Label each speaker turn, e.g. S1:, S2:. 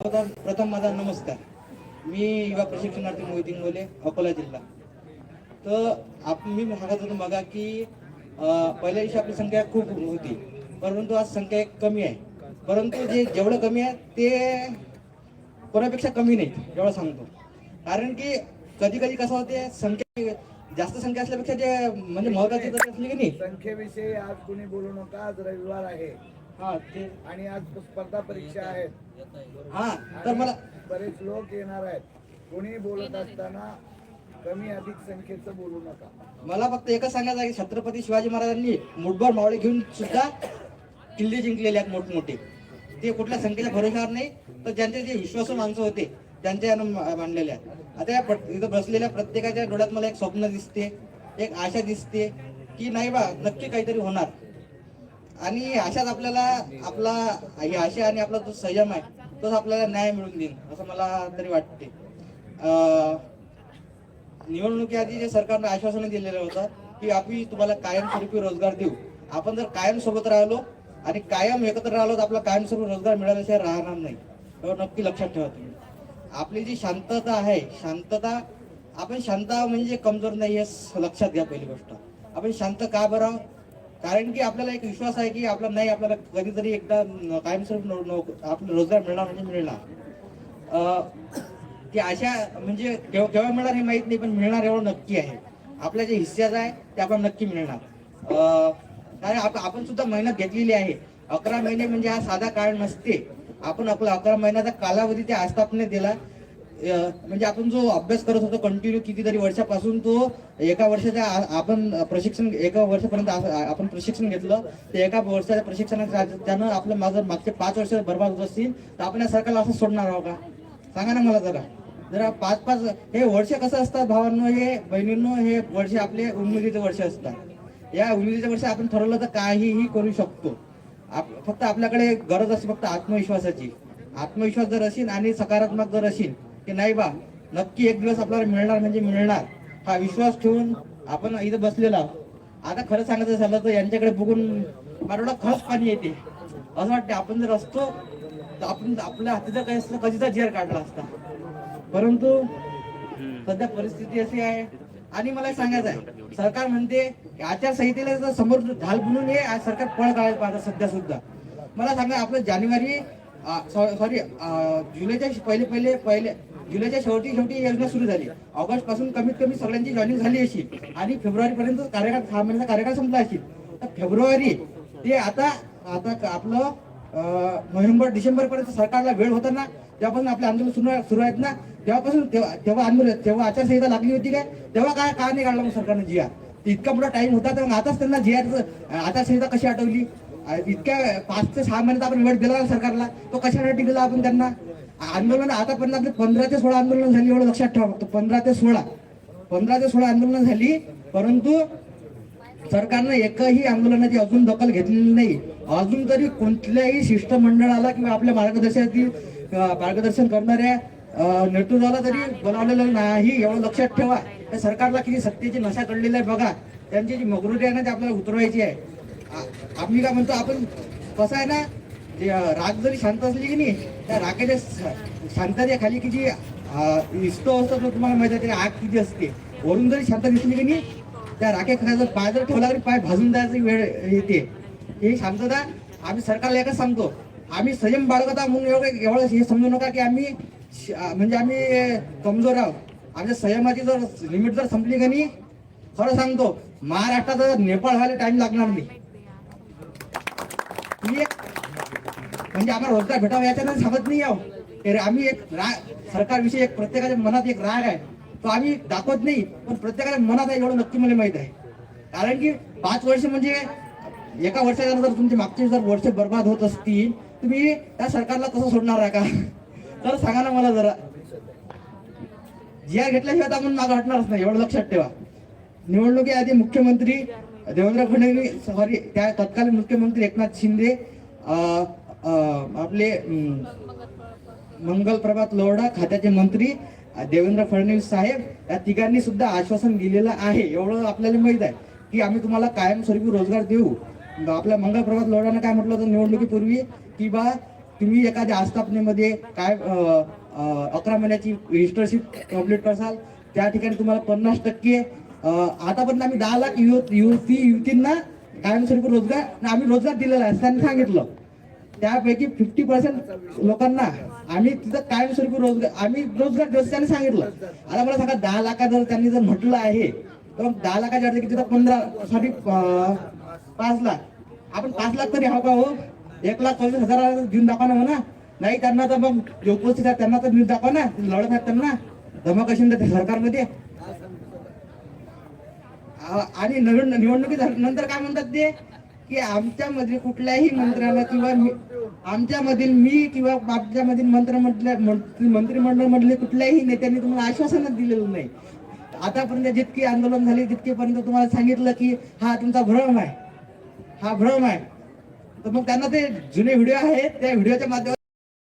S1: प्रथम प्रथम माझा नमस्कार. मी युवा प्रशिक्षणार्थी मोहिती बोले अकोला जिल्हा. तर आप मी सांगत होतो बघा की पहिल्या दिवशी आपली संख्या खूप होती. परंतु आज संख्या कमी आहे. परंतु जे जेवढं कमी आहे ते कोणापेक्षा कमी नाही एवढं सांगतो. कारण की कधी कधी कसं होते संख्या जास्त संख्या असल्यापेक्षा जे म्हणजे महत्वाची असली की नाही.
S2: संख्येविषयी आज कुणी बोलू नका आज रविवार आहे.
S1: हा ते
S2: आणि आज स्पर्धा परीक्षा आहेत
S1: हा तर मला
S2: बरेच लोक येणार आहेत. कोणी बोलत असताना कमी अधिक संख्येचं बोलू नका.
S1: मला फक्त एकच सांगायचं आहे की छत्रपती शिवाजी महाराजांनी मुठभर मावळे घेऊन सुद्धा किल्ले जिंकलेले आहेत मोठमोठे. ते कुठल्या संख्येच्या भरोशावर नाही तर ज्यांचे जे विश्वासू माणसं होते त्यांच्या मांडलेले आहेत. आता या इथं बसलेल्या प्रत्येकाच्या डोळ्यात मला एक स्वप्न दिसते एक आशा दिसते की नाही बा नक्की काहीतरी होणार. आणि अशाच आपल्याला आपला ही आशा आणि आपला जो संयम आहे तोच आपल्याला न्याय मिळून देईल असं मला तरी वाटते. निवडणुकीआधी जे सरकारनं आश्वासन दिलेलं होतं की आम्ही तुम्हाला कायमस्वरूपी रोजगार देऊ. आपण जर कायम सोबत राहिलो आणि कायम एकत्र राहिलो तर आपला कायमस्वरूपी रोजगार मिळाल्याशिवाय राहणार नाही. एवढं नक्की लक्षात ठेवा तुम्ही. आपली जी शांतता आहे शांतता आपण शांत म्हणजे कमजोर नाही हे स- लक्षात घ्या पहिली गोष्ट. आपण शांत का बरं कारण की आपल्याला एक विश्वास आहे की आपला नाही आपल्याला कधीतरी एकदा कायमस्वरूप कायमस्वरूपी रोजगार मिळणार म्हणजे मिळणार. अं, अशा म्हणजे केव्हा केव्हा मिळणार हे माहीत नाही पण मिळणार एवढं नक्की आहे. आपल्या जे हिस्स्याचं आहे ते आपण नक्की मिळणार. अं, कारण आपण सुद्धा मेहनत घेतलेली आहे. अकरा महिने म्हणजे हा साधा काळ नसते. आपण आपला अकरा महिन्याचा कालावधी त्या आस्थापने दिला. म्हणजे आपण जो अभ्यास करत होतो कंटिन्यू कितीतरी वर्षापासून तो एका वर्षाच्या आपण प्रशिक्षण एका वर्षापर्यंत आपण प्रशिक्षण घेतलं. ते एका वर्षाच्या प्रशिक्षणात त्यानं आपलं माझं मागचे पाच वर्ष बर्बाद होत असतील तर आपण या सरकारला असं सोडणार आहोत का? सांगा ना मला जरा. जरा पाच पाच हे वर्ष कसं असतात भावांनो? हे बहिणींनो हे वर्ष आपले उन्नतीचे वर्ष असतात. या उन्नतीचे वर्ष आपण ठरवलं तर काहीही करू शकतो. आप- फक्त आपल्याकडे गरज असते फक्त आत्मविश्वासाची. आत्मविश्वास जर असेल आणि सकारात्मक जर असेल की नाही बा नक्की एक दिवस आपल्याला मिळणार म्हणजे मिळणार. हा विश्वास ठेवून आपण इथं बसलेला आता खरं सांगायचं झालं तर यांच्याकडे बघून मला खरंच पाणी येते. असं वाटतं आपण जर असतो तर आपण आपल्या हातीचा काही असलं कधीचा झेर काढला असता. परंतु सध्या परिस्थिती अशी आहे. आणि मला सांगायचं आहे सरकार म्हणते की आचारसंहितेला जर समोर ढाल बनून हे आज सरकार पळ काढायला पाहतात सध्या सुद्धा. मला सांगा आपलं जानेवारी सॉरी जुलैच्या पहिले पहिले पहिले जुलैच्या शेवटी शेवटी योजना सुरू झाली. ऑगस्टपासून कमीत कमी सगळ्यांची जॉईनिंग झाली अशी. आणि फेब्रुवारी पर्यंत कार्यकाळ सहा महिन्याचा कार्यकाळ संपला असेल तर फेब्रुवारी ते आता आता आपलं नोव्हेंबर डिसेंबर पर्यंत सरकारला वेळ होता ना तेव्हापासून आपले आंदोलन सुरू सुरू आहेत ना तेव्हापासून तेव्हा आंदोलन तेव्हा आचारसंहिता लागली होती काय? तेव्हा काय का नाही काढला मग सरकारनं जिया. इतका मोठा टाइम होता तर मग आताच त्यांना जी आचारसंहिता कशी आठवली? इतक्या पाच ते सहा महिन्यात आपण वेळ दिला सरकारला तो कशासाठी दिला आपण त्यांना? आंदोलन आतापर्यंत आपले पंधरा ते सोळा आंदोलन झाली एवढं लक्षात ठेवा फक्त. पंधरा ते सोळा. पंधरा ते सोळा आंदोलन झाली परंतु सरकारनं एकही आंदोलनाची अजून दखल घेतलेली नाही. अजून तरी कोणत्याही शिष्टमंडळाला किंवा आपल्या मार्गदर्शनातील मार्गदर्शन करणाऱ्या नेतृत्वाला तरी बोलावलेलं नाही एवढं लक्षात ठेवा. त्या सरकारला किती सत्तेची नशा कळलेली आहे बघा. त्यांची जी मगरुरी आहे ना ती आपल्याला उतरवायची आहे. आम्ही काय म्हणतो आपण कसं आहे ना राग जरी शांत असली की नाही त्या रागाच्या श- खाली की जी विस्तो असतो तो तुम्हाला माहिती आहे आग किती असते. वरून जरी शांत दिसली की नाही त्या राखे खायचं पाय जर ठेवला तरी पाय भाजून द्यायची वेळ येते. ही शांतता आम्ही सरकारला एकच सांगतो. आम्ही संयम बाळगता म्हणून एवढं एवढं हे समजू नका की आम्ही श- म्हणजे आम्ही कमजोर आहोत. आमच्या संयमाची जर लिमिट जर संपली का नाही खरं सांगतो महाराष्ट्रात नेपाळ व्हायला टाइम लागणार नाही. म्हणजे आम्हाला रोजगार भेटावा याच्यानं सांगत नाही आहो. तर आम्ही एक राग सरकारविषयी एक प्रत्येकाच्या मनात एक राग आहे. तो आम्ही दाखवत नाही पण प्रत्येकाच्या मनात आहे एवढं नक्की मला माहीत आहे. कारण की पाच वर्ष म्हणजे एका वर्षाच्या जर तुमचे मागचे जर वर्ष बर्बाद होत असतील तुम्ही त्या सरकारला कसं सोडणार आहे का? तर सांगा ना मला जरा. जी घेतल्याशिवाय तर आपण मागं हटणारच नाही एवढं लक्षात ठेवा. निवडणुकीआधी मुख्यमंत्री देवेंद्र फडणवीस सॉरी त्या तत्कालीन मुख्यमंत्री एकनाथ शिंदे आपले मंगल प्रभात लोडा खात्याचे मंत्री देवेंद्र फडणवीस साहेब या तिघांनी सुद्धा आश्वासन दिलेलं आहे. एवढं आपल्याला माहीत आहे की आम्ही तुम्हाला कायमस्वरूपी रोजगार देऊ. आपल्या मंगल प्रभात लोढानं काय म्हटलं होतं निवडणुकीपूर्वी? की बा तुम्ही एखाद्या आस्थापनेमध्ये काय अकरा महिन्याची रजिस्टरशिप कंप्लीट करसाल. त्या ठिकाणी तुम्हाला पन्नास टक्के आतापर्यंत आम्ही दहा लाख युवती युवतींना कायमस्वरूपी रोजगार आम्ही रोजगार दिलेला आहे त्यांनी सांगितलं. त्यापैकी फिफ्टी पर्सेंट लोकांना आम्ही तिथं कायमस्वरूपी रोजगार आम्ही रोजगार देऊ त्यांनी सांगितलं. आता मला सांगा दहा लाखा जर त्यांनी जर म्हटलं आहे तर मग दहा लाखाच्या अर्थ तिथं पंधरा साठी पाच लाख. आपण पाच लाख तरी हवं का हो? एक लाख पंचवीस हजार देऊन दाखवा ना म्हणा. नाही त्यांना तर मग जे उपस्थित आहेत त्यांना तर न्यूज दाखवा ना. लढत आहेत त्यांना. धमक असेल तर सरकारमध्ये. आणि नवीन निवडणुकी झाल्या- नंतर काय म्हणतात ते? की आमच्यामध्ये कुठल्याही मंत्र्याला किंवा आमच्यामधील मी किंवा आमच्यामधील मंत्रिमंडळ मंत्रिमंडळ मधले कुठल्याही नेत्यांनी तुम्हाला आश्वासनच दिलेलं नाही. आतापर्यंत जितकी आंदोलन झाली तितकेपर्यंत तुम्हाला सांगितलं की हा तुमचा भ्रम आहे. हा भ्रम आहे. तर मग त्यांना ते जुने व्हिडिओ आहेत त्या व्हिडिओच्या माध्यमातून